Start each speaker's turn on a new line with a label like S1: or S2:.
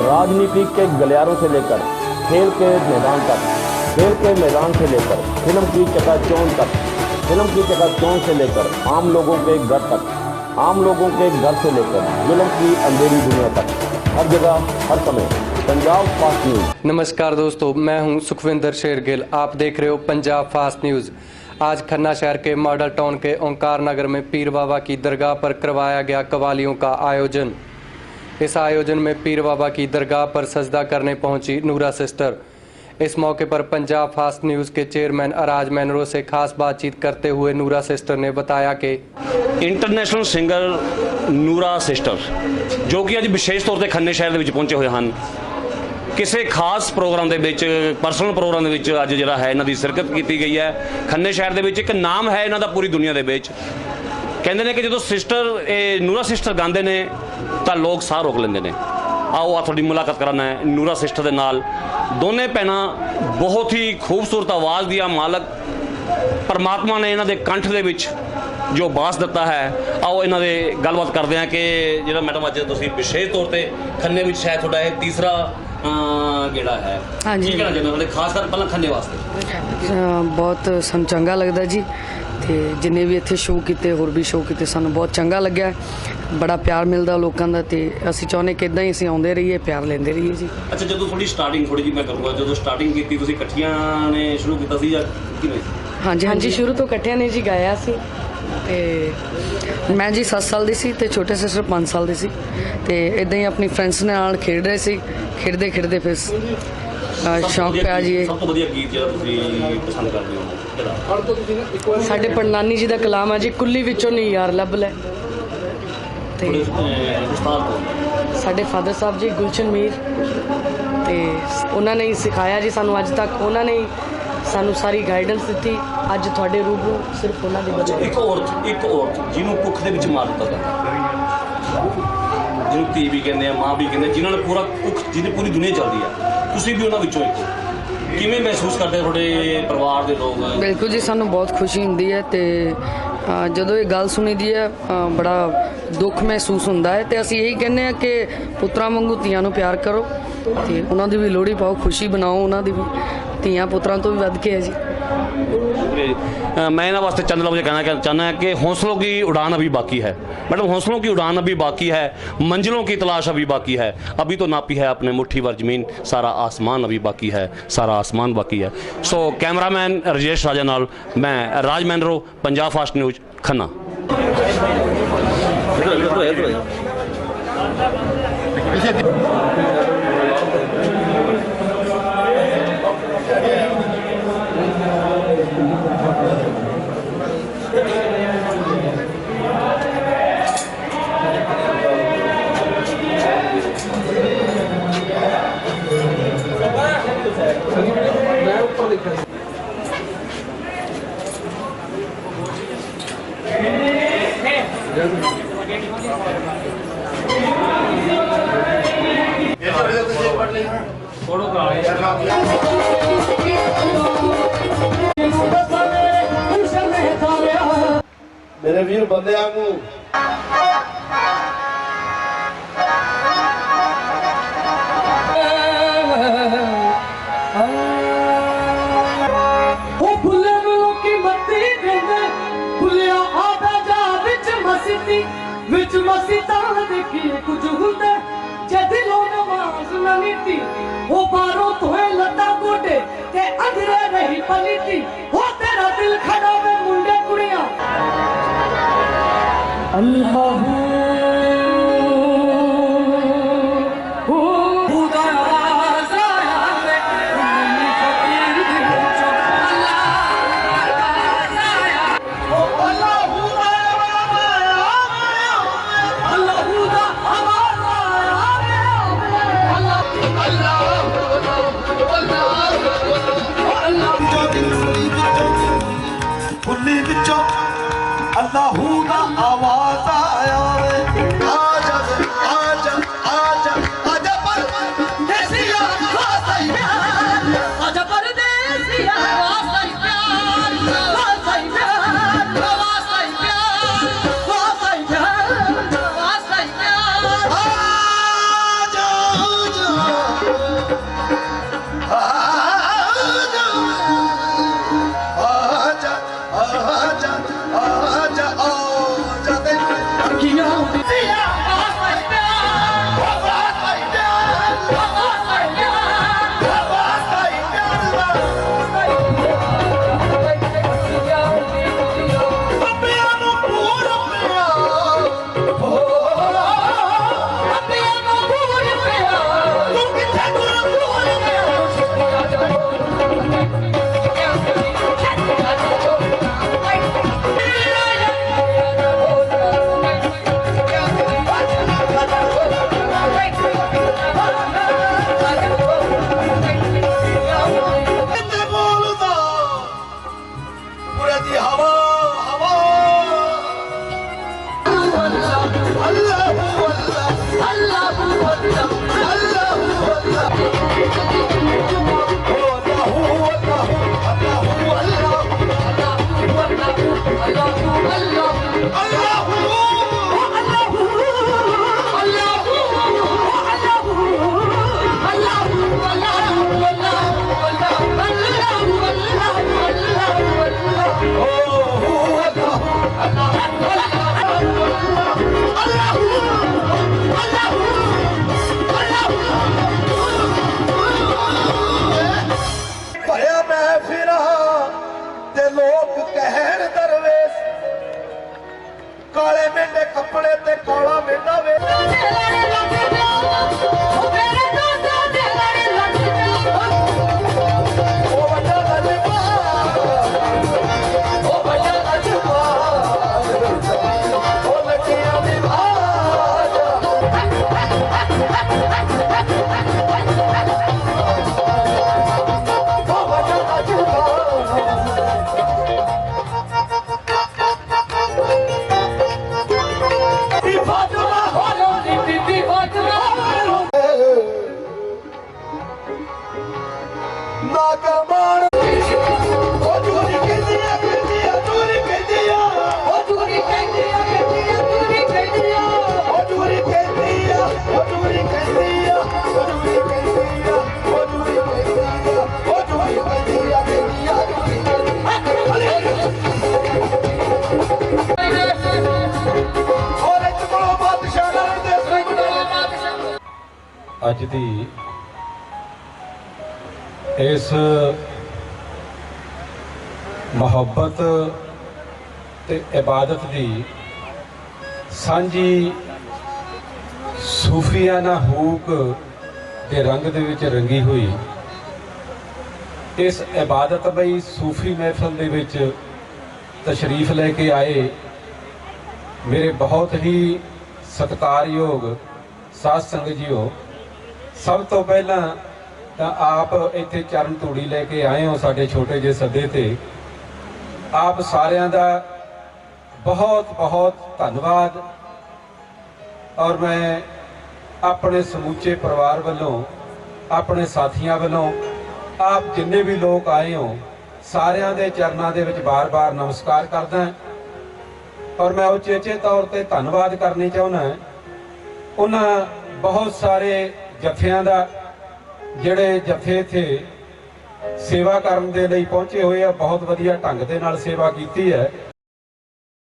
S1: راجنیتی کے گلیاروں سے لے کر کھیل کے میدان تک، کھیل کے میدان سے لے کر، فلم کی چکا چون تک، فلم کی چکا چون سے لے کر عام لوگوں کے گھر تک، عام لوگوں کے گھر سے لے کر ظلم کی اندھیری دنیا تک۔ ہر
S2: جگہ، ہر سمے۔ Punjab fast news. نمسکار دوستو، میں ہوں سکھویندر شیر گل آپ دیکھ رہے ہو پنجاب فاسٹ نیوز۔ آج کھنہ شہر کے مارڈل ٹاؤن کے اونکار نگر میں پیر بابا کی درگاہ پر کروایا گیا قوالیوں کا آیوجن۔ इस आयोजन में पीर बाबा की दरगाह पर सजदा करने पहुंची नूरा सिस्टर इस मौके पर पंजाब फास्ट न्यूज़ के चेयरमैन अराज मैनरो से खास बातचीत करते हुए नूरा सिस्टर ने बताया कि
S3: ਇੰਟਰਨੈਸ਼ਨਲ ਸਿੰਗਰ ਨੂਰਾ ਸਿਸਟਰ ਜੋ ਕਿ ਅੱਜ ਵਿਸ਼ੇਸ਼ ਤੌਰ ਤੇ ਖੰਨੇ ਸ਼ਹਿਰ ਦੇ ਵਿੱਚ ਪਹੁੰਚੇ ਹੋਏ ਹਨ ਕਿਸੇ ਖਾਸ ਪ੍ਰੋਗਰਾਮ ਦੇ ਵਿੱਚ ਪਰਸਨਲ ਪ੍ਰੋਗਰਾਮ ਦੇ ਵਿੱਚ ਅੱਜ ਜਿਹੜਾ ਹੈ ਇਹਨਾਂ ਦੀ ਸ਼ਿਰਕਤ ਕੀਤੀ ਗਈ ਹੈ ਖੰਨੇ ਸ਼ਹਿਰ ਦੇ ਵਿੱਚ ਇੱਕ ਨਾਮ ਹੈ ਇਹਨਾਂ ਦਾ ਪੂਰੀ ਦੁਨੀਆ ਦੇ ਵਿੱਚ ਕਹਿੰਦੇ ਨੇ ਕਿ ਜਦੋਂ ਸਿਸਟਰ ਇਹ ਨੂਰਾ ਸਿਸਟਰ ਗਾਉਂਦੇ ਨੇ ਤਾਂ ਲੋਕ ਸਾਹ ਰੋਕ ਲੈਂਦੇ ਨੇ। ਆਓ ਆ ਤੁਹਾਡੀ ਮੁਲਾਕਾਤ ਕਰਾਨਾ ਹੈ ਨੂਰਾ ਸਿਸਟਰ ਦੇ ਨਾਲ। ਦੋਨੇ ਭੈਣਾਂ ਬਹੁਤ ਹੀ ਖੂਬਸੂਰਤ ਆਵਾਜ਼ ਦੀਆਂ ਮਾਲਕ। ਪਰਮਾਤਮਾ ਨੇ ਇਹਨਾਂ ਦੇ ਕੰਠ ਦੇ ਵਿੱਚ ਜੋ ਬਾਸ ਦਿੱਤਾ ਹੈ ਆਓ ਇਹਨਾਂ ਦੇ ਗੱਲਬਾਤ ਕਰਦੇ ਹਾਂ ਕਿ ਜਿਹੜਾ ਮੈਡਮ ਅੱਜ ਤੁਸੀਂ ਵਿਸ਼ੇਸ਼ ਤੌਰ ਤੇ ਖੰਨੇ ਵਿੱਚ ਸ਼ਾਇਦ ਤੁਹਾਡਾ ਇਹ ਤੀਸਰਾ ਅਹ, ਗੇੜਾ ਹੈ।
S4: ਹਾਂਜੀ।
S3: ਕੀ ਕਹਿਣਾ ਚਾਹੁੰਦੇ ਹੋ? ਤੁਹਾਡੇ ਖਾਸ ਕਰ ਪਹਿਲਾਂ ਖੰਨੇ ਵਾਸਤੇ।
S4: ਬਹੁਤ ਸਾਨੂੰ ਚੰਗਾ ਲੱਗਦਾ ਜੀ। ਤੇ ਜਿੰਨੇ ਵੀ ਇੱਥੇ ਸ਼ੋਅ ਕੀਤੇ ਹੋਰ ਵੀ ਸ਼ੋਅ ਕੀਤੇ ਸਾਨੂੰ ਬਹੁਤ ਚੰਗਾ ਲੱਗਿਆ। ਬੜਾ ਪਿਆਰ ਮਿਲਦਾ ਲੋਕਾਂ ਦਾ ਤੇ ਅਸੀਂ ਚਾਹੁੰਦੇ ਕਿ ਇਦਾਂ ਹੀ ਅਸੀਂ ਆਉਂਦੇ ਰਹੀਏ ਪਿਆਰ ਲੈਂਦੇ ਰਹੀਏ ਜੀ।
S3: ਅੱਛਾ ਜਦੋਂ ਤੁਹਾਡੀ ਸਟਾਰਟਿੰਗ ਥੋੜੀ ਜਿਹੀ ਮੈਂ ਕਰੂੰਗਾ ਜਦੋਂ ਸਟਾਰਟਿੰਗ ਕੀਤੀ ਤੁਸੀਂ ਇਕੱਠੀਆਂ ਨੇ ਸ਼ੁਰੂ ਕੀਤਾ ਸੀ ਜਾਂ ਕਿਵੇਂ
S4: ਹਾਂਜੀ ਹਾਂਜੀ ਸ਼ੁਰੂ ਤੋਂ ਇਕੱਠਿਆਂ ਨੇ ਜੀ ਗਾਇਆ ਸੀ ਤੇ ਮੈਂ ਜੀ 7 ਸਾਲ ਦੀ ਸੀ ਤੇ ਛੋਟੇ ਸਿਸਟਰ 5 ਸਾਲ ਦੀ ਸੀ ਤੇ ਇਦਾਂ ਹੀ ਆਪਣੀ ਫਰੈਂਡਸ ਨਾਲ ਖੇਡ ਰਹੇ ਸੀ ਖੇਡਦੇ ਖੇਡਦੇ ਫਿਰ ਸ਼ੌਂਕ ਪਿਆ ਜੀ। ਇਹ।
S3: ਸਭ ਤੋਂ ਵਧੀਆ ਗੀਤ ਜਿਹੜਾ ਤੁਸੀਂ ਪਸੰਦ ਕਰਦੇ ਹੋ ਕਿਹੜਾ
S4: ਸਾਡੇ ਪੜਨਾਨੀ ਜੀ ਦਾ ਕਲਾਮ ਹੈ ਜੀ ਕੁੱਲੀ ਵਿੱਚੋਂ ਨਹੀਂ ਯਾਰ ਲੱਭ ਲੈ। ਤੇ
S3: ਥੋੜੇ ਉਸਤਾਦ ਕੋਲ
S4: ਸਾਡੇ ਫਾਦਰ ਸਾਹਿਬ ਜੀ ਗੁਲਸ਼ਨ ਮੀਰ। ਤੇ ਉਹਨਾਂ ਨੇ ਹੀ ਸਿਖਾਇਆ ਜੀ ਸਾਨੂੰ ਅੱਜ ਤੱਕ। ਉਹਨਾਂ ਨੇ ਹੀ ਸਾਨੂੰ ਸਾਰੀ ਗਾਈਡੈਂਸ ਦਿੱਤੀ। ਅੱਜ ਤੁਹਾਡੇ ਰੂਬਰੂ ਸਿਰਫ ਉਹਨਾਂ ਦੀ ਵਜ੍ਹਾ
S3: ਇੱਕ ਔਰਤ ਇੱਕ ਔਰਤ ਜਿਹਨੂੰ ਭੁੱਖ ਦੇ ਵਿੱਚ ਮਾਰ ਦਿੱਤਾ ਜਾਂਦਾ ਜਿਹਨੂੰ ਧੀ ਵੀ ਕਹਿੰਦੇ ਆ ਮਾਂ ਵੀ ਕਹਿੰਦੇ ਆ, ਜਿਨ੍ਹਾਂ ਨੇ ਪੂਰਾ ਭੁੱਖ ਜਿਹਦੀ ਪੂਰੀ ਦੁਨੀਆ ਚੱਲਦੀ ਆ। ਤੁਸੀਂ ਵੀ ਉਹਨਾਂ ਵਿੱਚੋਂ ਇੱਕ ਹੋ। ਕਿਵੇਂ ਮਹਿਸੂਸ ਕਰਦੇ ਤੁਹਾਡੇ ਪਰਿਵਾਰ ਦੇ ਲੋਕ
S4: ਬਿਲਕੁਲ ਜੀ, ਸਾਨੂੰ ਬਹੁਤ ਖੁਸ਼ੀ ਹੁੰਦੀ ਹੈ ਤੇ ਜਦੋਂ ਇਹ ਗੱਲ ਸੁਣੀਦੀ ਹੈ ਬੜਾ ਦੁੱਖ ਮਹਿਸੂਸ ਹੁੰਦਾ ਹੈ ਤੇ ਅਸੀਂ ਇਹੀ ਕਹਿੰਦੇ ਆ ਕਿ ਪੁੱਤਰਾਂ ਵਾਂਗੂ ਧੀਆਂ ਨੂੰ ਪਿਆਰ ਕਰੋ ਤੇ ਉਹਨਾਂ ਦੀ ਵੀ ਲੋਹੜੀ ਪਾਓ, ਖੁਸ਼ੀ ਬਣਾਓ ਉਹਨਾਂ ਦੀ ਵੀ ਧੀਆਂ ਪੁੱਤਰਾਂ ਤੋਂ ਵੀ ਵੱਧ ਕੇ ਹੈ ਜੀ
S3: جی۔ میں یہاں واسطے چند لفظ کہنا چاہنا ہے کہ حوصلوں کی اڑان ابھی باقی ہے۔ میڈم حوصلوں کی اڑان ابھی باقی ہے، منزلوں کی تلاش ابھی باقی ہے۔ ابھی تو ناپی ہے اپنے مٹھی ور زمین سارا آسمان ابھی باقی ہے، سارا آسمان باقی ہے۔ سو کیمرہ مین رجیش راجا نال میں راج مینرو پنجاب فاسٹ نیوز
S5: کھنا۔ ਇਹ ਤੁਹਾਡੇ ਤੋਂ
S6: ਤੁਸੀਂ ਪੜ ਲਈ ਫੋਟੋ ਕਰਾ ਲਿਆ ਮੇਰੇ ਵੀਰ ਬੰਦਿਆਂ ਨੂੰ ਮਸਤੀ ਵਿੱਚ ਮਸਤਾਂ ਦੇਖੀ ਕੁਝ ਹੁੰਦੇ। ਜੇ ਦਿਲੋਂ ਨਮਾਜ਼ ਨਾ ਨੀਤੀ, ਉਹ ਬਾਹਰੋਂ ਧੋਏ ਲੱਤਾਂ ਗੋਡੇ ਤੇ ਅੰਦਰੇ ਨਹੀਂ ਪਲੀਤੀ ਉਹ ਤੇਰਾ ਦਿਲ ਖੜਾ ਵੇ ਮੁੰਡੇ ਕੁੜੀਆਂ। ਅੱਲਾਹੂ ਐਵੇਂ ਦੇ ਕੱਪੜੇ ਤੇ ਦੀ
S7: ਇਸ ਮੁਹੱਬਤ ਤੇ ਇਬਾਦਤ ਦੀ ਸਾਂਝੀ ਸੂਫੀਆਨਾ ਹੂਕ ਦੇ ਰੰਗ ਦੇ ਵਿੱਚ ਰੰਗੀ ਹੋਈ। ਇਸ ਇਬਾਦਤ ਬਈ ਸੂਫੀ ਮਹਿਫਲ ਦੇ ਵਿੱਚ ਤਸ਼ਰੀਫ ਲੈ ਕੇ ਆਏ ਮੇਰੇ ਬਹੁਤ ਹੀ ਸਤਿਕਾਰਯੋਗ ਸਾਧ ਸੰਗਤ ਜੀਓ। ਸਭ ਤੋਂ ਪਹਿਲਾਂ ਤਾਂ ਆਪ ਇੱਥੇ ਚਰਨ ਧੂੜੀ ਲੈ ਕੇ ਆਏ ਹੋ ਸਾਡੇ ਛੋਟੇ ਜਿਹੇ ਸੱਦੇ ਤੇ। ਆਪ ਸਾਰਿਆਂ ਦਾ ਬਹੁਤ ਬਹੁਤ ਧੰਨਵਾਦ। ਔਰ ਮੈਂ ਆਪਣੇ ਸਮੁੱਚੇ ਪਰਿਵਾਰ ਵੱਲੋਂ, ਆਪਣੇ ਸਾਥੀਆਂ ਵੱਲੋਂ, ਆਪ ਜਿੰਨੇ ਵੀ ਲੋਕ ਆਏ ਹੋ, ਸਾਰਿਆਂ ਦੇ ਚਰਨਾਂ ਦੇ ਵਿੱਚ ਬਾਰ-ਬਾਰ ਨਮਸਕਾਰ ਕਰਦਾ ਔਰ ਮੈਂ ਉਚੇਚੇ ਤੌਰ ਤੇ ਧੰਨਵਾਦ ਕਰਨੀ ਚਾਹੁੰਦਾ ਉਹਨਾਂ ਬਹੁਤ ਸਾਰੇ ਜਥਿਆਂ ਦਾ ਜਿਹੜੇ ਜਥੇ ਇੱਥੇ ਸੇਵਾ ਕਰਨ ਦੇ ਲਈ ਪਹੁੰਚੇ ਹੋਏ ਆ, ਬਹੁਤ ਵਧੀਆ ਢੰਗ ਦੇ ਨਾਲ ਸੇਵਾ ਕੀਤੀ ਹੈ।